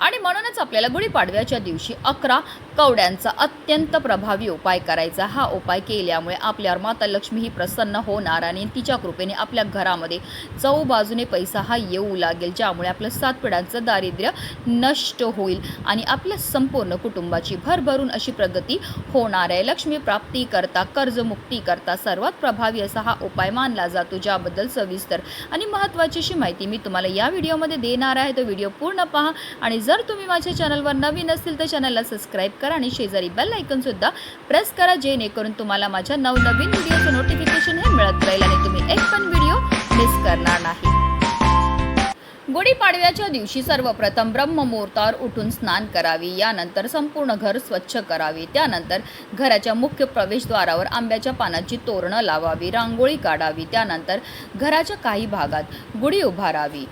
आणि म्हणूनच आपल्याला गुढीपाडव्याच्या दिवशी अकरा कवड्यांचा अत्यंत प्रभावी उपाय करायचा. हा उपाय केल्यामुळे आपल्यावर माता लक्ष्मी ही प्रसन्न होणार आणि तिच्या कृपेने आपल्या घरामध्ये चौबाजूने पैसा हा येऊ लागेल ज्यामुळे आपलं सात पिढ्यांचं दारिद्र्य नष्ट होईल आणि आपल्या संपूर्ण कुटुंबाची भरभरून अशी प्रगती होणार आहे. लक्ष्मी प्राप्ती करता कर्जमुक्ती करता सर्वात प्रभावी असा हा उपाय मानला जातो ज्याबद्दल सविस्तर आणि महत्त्वाची अशी माहिती मी तुम्हाला या व्हिडिओमध्ये देणार आहे. तो व्हिडिओ पूर्ण पहा आणि जर तुम्ही माझ्या चॅनलवर नवीन असतील तर चॅनलला सबस्क्राईब करा आणि शेजारी बेल ऐकूनसुद्धा प्रेस करा जेणेकरून तुम्हाला माझ्या नवनवीन व्हिडिओचं नोटिफिकेशन हे मिळत राहील आणि तुम्ही एक पण व्हिडिओ मिस करणार नाही. गुढीपाडव्याच्या दिवशी सर्वप्रथम ब्रह्ममुहूर्तावर उठून स्नान करावे. यानंतर संपूर्ण घर स्वच्छ करावे. त्यानंतर घराच्या मुख्य प्रवेशद्वारावर आंब्याच्या पानाची तोरणं लावावी रांगोळी काढावी. त्यानंतर घराच्या काही भागात गुढी उभारावी.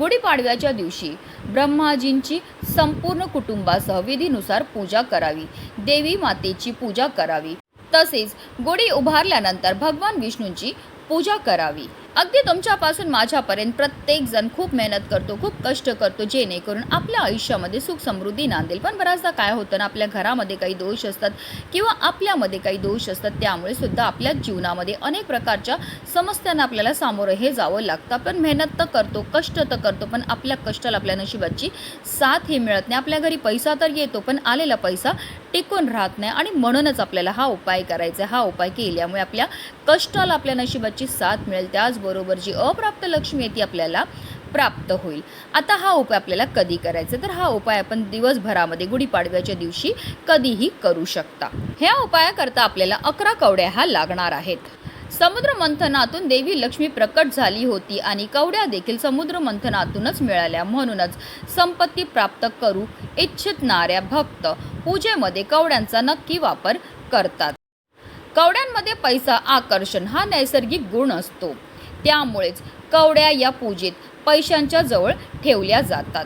गुढीपाडव्याच्या दिवशी ब्रह्माजींची संपूर्ण कुटुंबासह विधीनुसार पूजा करावी. देवी मातेची पूजा करावी. तसेच गुढी उभारल्यानंतर भगवान विष्णूंची पूजा करावी. अगदी तुमच्यापासून माझ्यापर्यंत प्रत्येक जण खूप मेहनत करतो खूप कष्ट करतो जेणेकरून आपल्या आयुष्यामध्ये सुख समृद्धी नांदेल. पण बऱ्याचदा काय होतं ना आपल्या घरामध्ये काही दोष असतात किंवा आपल्यामध्ये काही दोष असतात त्यामुळे सुद्धा आपल्या जीवनामध्ये अनेक प्रकारच्या समस्यांना आपल्याला सामोरं हे जावं लागतं. पण मेहनत तर करतो कष्ट तर करतो पण आपल्या कष्टाला आपल्या नशिबाची साथ ही मिळत नाही. आपल्या घरी पैसा तर येतो पण आलेला पैसा टिकून राहत नाही आणि म्हणूनच आपल्याला हा उपाय करायचा आहे. हा उपाय केल्यामुळे आपल्या कष्टाला आपल्या नशिबाची साथ मिळेल. त्याचबरोबर जी अप्राप्त लक्ष्मी आहे ती आपल्याला प्राप्त होईल. आता हा उपाय आपल्याला कधी करायचा? तर हा उपाय आपण दिवसभरामध्ये गुढीपाडव्याच्या दिवशी कधीही करू शकता. ह्या उपायाकरता आपल्याला अकरा कवड्या ह्या लागणार आहेत. समुद्र मंथनातून देवी लक्ष्मी प्रकट झाली होती आणि कवड्या देखील समुद्र मंथनातूनच मिळाल्या. म्हणूनच संपत्ती प्राप्त करू इच्छितणाऱ्या भक्त पूजेमध्ये कवड्यांचा नक्की वापर करतात. कवड्यांमध्ये पैसा आकर्षण हा नैसर्गिक गुण असतो. त्यामुळेच कवड्या या पूजेत पैशांच्या जवळ ठेवल्या जातात.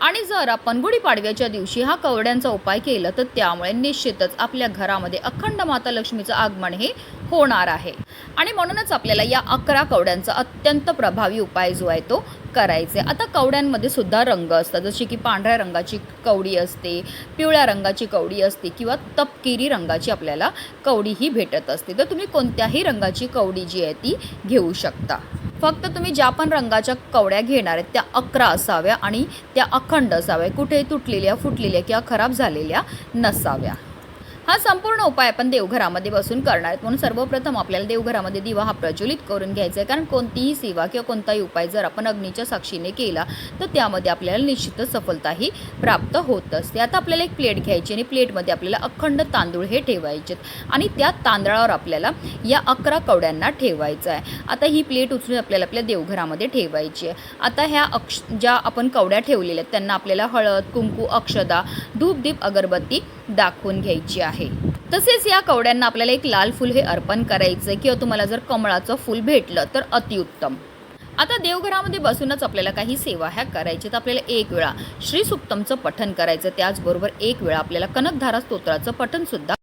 आणि जर आपण गुढीपाडव्याच्या दिवशी हा कवड्यांचा उपाय केला तर त्यामुळे निश्चितच आपल्या घरामध्ये अखंड माता लक्ष्मीचं आगमन हे होणार आहे. आणि म्हणूनच आपल्याला या अकरा कवड्यांचा अत्यंत प्रभावी उपाय जो आहे तो करायचे. आता कवड्यांमध्ये सुद्धा रंग असतात. जसे की पांढऱ्या रंगाची कवडी असते पिवळ्या रंगाची कवडी असते किंवा तपकिरी रंगाची आपल्याला कवडी ही भेटत असते. तर तुम्ही कोणत्याही रंगाची कवडी जी आहे ती घेऊ शकता. फक्त तुम्ही ज्या पण रंगाच्या कवड्या घेणार आहेत त्या अकरा असाव्या आणि त्या अखंड असाव्या. कुठेही तुटलेल्या फुटलेल्या किंवा खराब झालेल्या नसाव्या. हा संपूर्ण उपाय आपण देवघरामध्ये बसून करणार आहेत. म्हणून सर्वप्रथम आपल्याला देवघरामध्ये दिवा हा प्रज्वलित करून घ्यायचा आहे. कारण कोणतीही सेवा किंवा कोणताही उपाय जर आपण अग्नीच्या साक्षीने केला तर त्यामध्ये आपल्याला निश्चितच सफलताही प्राप्त होत असते. आता आपल्याला एक प्लेट घ्यायची आणि प्लेटमध्ये आपल्याला अखंड तांदूळ हे ठेवायचे आणि त्या तांदळावर आपल्याला या अकरा कवड्यांना ठेवायचं आहे. आता ही प्लेट उचलून आपल्याला आपल्या देवघरामध्ये ठेवायची आहे. आता ह्या अक्ष ज्या आपण कवड्या ठेवलेल्या आहेत त्यांना आपल्याला हळद कुंकू अक्षदा धूपदीप अगरबत्ती दाखवून घ्यायची आहे. तसेच या कवड्यांना आपल्याला एक लाल फूल हे अर्पण करायचं आहे किंवा तुम्हाला जर कमळाचं फूल भेटलं तर अतिउत्तम. आता देवघरामध्ये बसूनच आपल्याला काही सेवा ह्या करायच्या तर आपल्याला एक वेळा श्री सुक्तमचं पठण करायचं त्याचबरोबर एक वेळा आपल्याला कनकधारा स्तोत्राचं पठण सुद्धा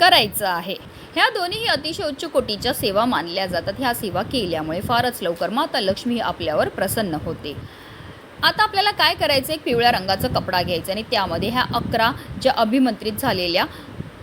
करायचं आहे. ह्या दोन्हीही अतिशय उच्च कोटीच्या सेवा मानल्या जातात. ह्या सेवा केल्यामुळे फारच लवकर माता लक्ष्मी ही आपल्यावर प्रसन्न होते. आता आपल्याला काय करायचं एक पिवळ्या रंगाचा कपडा घ्यायचा आणि त्यामध्ये ह्या अकरा ज्या अभिमंत्रित झालेल्या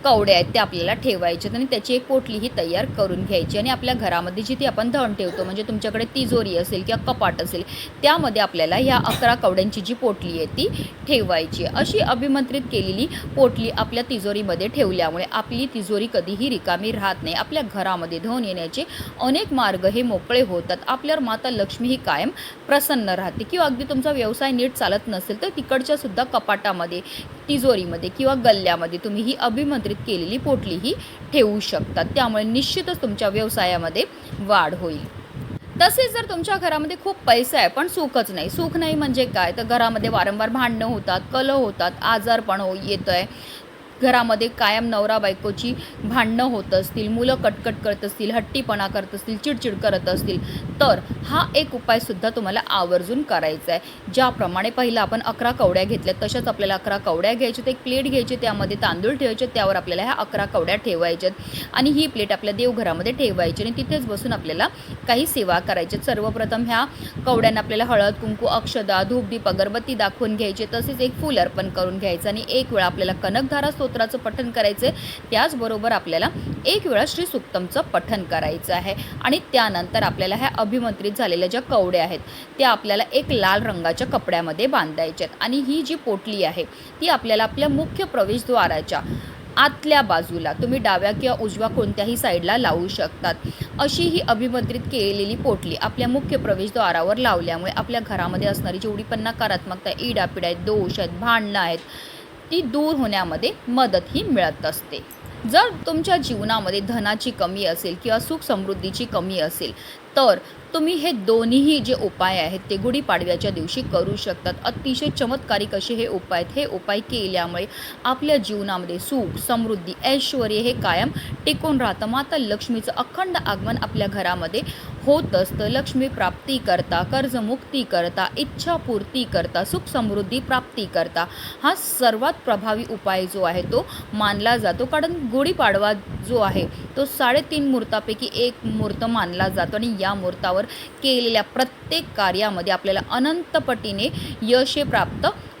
कवडे आहेत ते आपल्याला ठेवायच्यात आणि त्याची एक पोटली ही तयार करून घ्यायची आणि आपल्या घरामध्ये जिथे आपण धन ठेवतो म्हणजे तुमच्याकडे तिजोरी असेल किंवा कपाट असेल त्यामध्ये आपल्याला ह्या अकरा कवड्यांची जी पोटली आहे ती ठेवायची अशी अभिमंत्रित केलेली पोटली आपल्या तिजोरीमध्ये ठेवल्यामुळे आपली तिजोरी कधीही रिकामी राहत नाही. आपल्या घरामध्ये धन येण्याचे अनेक मार्ग हे मोकळे होतात. आपल्यावर माता लक्ष्मी ही कायम प्रसन्न राहते. किंवा अगदी तुमचा व्यवसाय नीट चालत नसेल तर तिकडच्या सुद्धा कपाटामध्ये तिजोरीमध्ये किंवा गल्ल्यामध्ये तुम्ही ही अभिमंत्रित केलेली पोटली ही ठेवू शकतात. त्यामुळे निश्चितच तुमच्या व्यवसायामध्ये वाढ होईल. तसेच जर तुमच्या घरामध्ये खूप पैसा आहे पण सुखच नाही. सुख नाही म्हणजे काय? तर घरामध्ये वारंवार भांडणं होतात कलह होतात आजारपण हो येतं आहे घरामध्ये कायम नवरा बायकोची भांडणं होत असतील मुलं कटकट करत असतील हट्टीपणा करत असतील चिडचिड करत असतील तर हा एक उपायसुद्धा तुम्हाला आवर्जून करायचा आहे. ज्याप्रमाणे पहिला आपण अकरा कवड्या घेतल्या तशाच आपल्याला अकरा कवड्या घ्यायच्या एक प्लेट घ्यायची त्यामध्ये तांदूळ ठेवायचे त्यावर आपल्याला ह्या अकरा कवड्या ठेवायच्यात आणि ही प्लेट आपल्या देवघरामध्ये ठेवायची आणि तिथेच बसून आपल्याला काही सेवा करायच्या सर्वप्रथम ह्या कवड्यांना आपल्याला हळद कुंकू अक्षदा धूपदीप अगरबत्ती दाखवून घ्यायचे तसेच एक फूल अर्पण करून घ्यायचं आणि एक वेळा आपल्याला कनकधारा स्तोत्राचं पठण करायचं आहे त्याचबरोबर आपल्याला एक वेळा श्री सुक्तमचं पठण करायचं आहे. आणि त्यानंतर आपल्याला ह्या अभिमंत्रित झालेल्या ज्या कवड्या आहेत त्या आपल्याला एक लाल रंगाच्या कपड्यामध्ये बांधायच्या आहेत आणि ही जी पोटली आहे ती आपल्याला आपल्या मुख्य प्रवेशद्वाराच्या आतल्या बाजूला तुम्ही डाव्या किंवा उजव्या कोणत्याही साईडला लावू शकतात. अशी ही अभिमंत्रित केलेली पोटली आपल्या मुख्य प्रवेशद्वारावर लावल्यामुळे आपल्या घरामध्ये असणारी जेवढी पण नकारात्मकता इडापिडा आहेत दोष आहेत भांडणं आहेत ती दूर होण्यामध्ये मदतही मिळत असते. जर तुमच्या जीवनामध्ये धनाची कमी असेल किंवा सुख समृद्धीची कमी असेल तर तुम्ही हे दोन्हीही जे उपाय आहेत ते गुढीपाडव्याच्या दिवशी करू शकतात. अतिशय चमत्कारिक असे हे उपाय आहेत. हे उपाय केल्यामुळे आपल्या जीवनामध्ये सुख समृद्धी ऐश्वर हे कायम टिकून राहतं. माता लक्ष्मीचं अखंड आगमन आपल्या घरामध्ये होत असतं लक्ष्मी प्राप्ती करता कर्जमुक्ती करता इच्छापूर्ती करता सुख समृद्धी प्राप्ती करता. हा सर्वात प्रभावी उपाय जो आहे तो मानला जातो. कारण गुढीपाडवा जो आहे तो साडेतीन मुहूर्तापैकी एक मुहूर्त मानला जातो आणि या मुहूर्तावर केलेल्या प्रत्येक कार्यामध्ये आपल्याला अनंतपटीने यश प्राप्त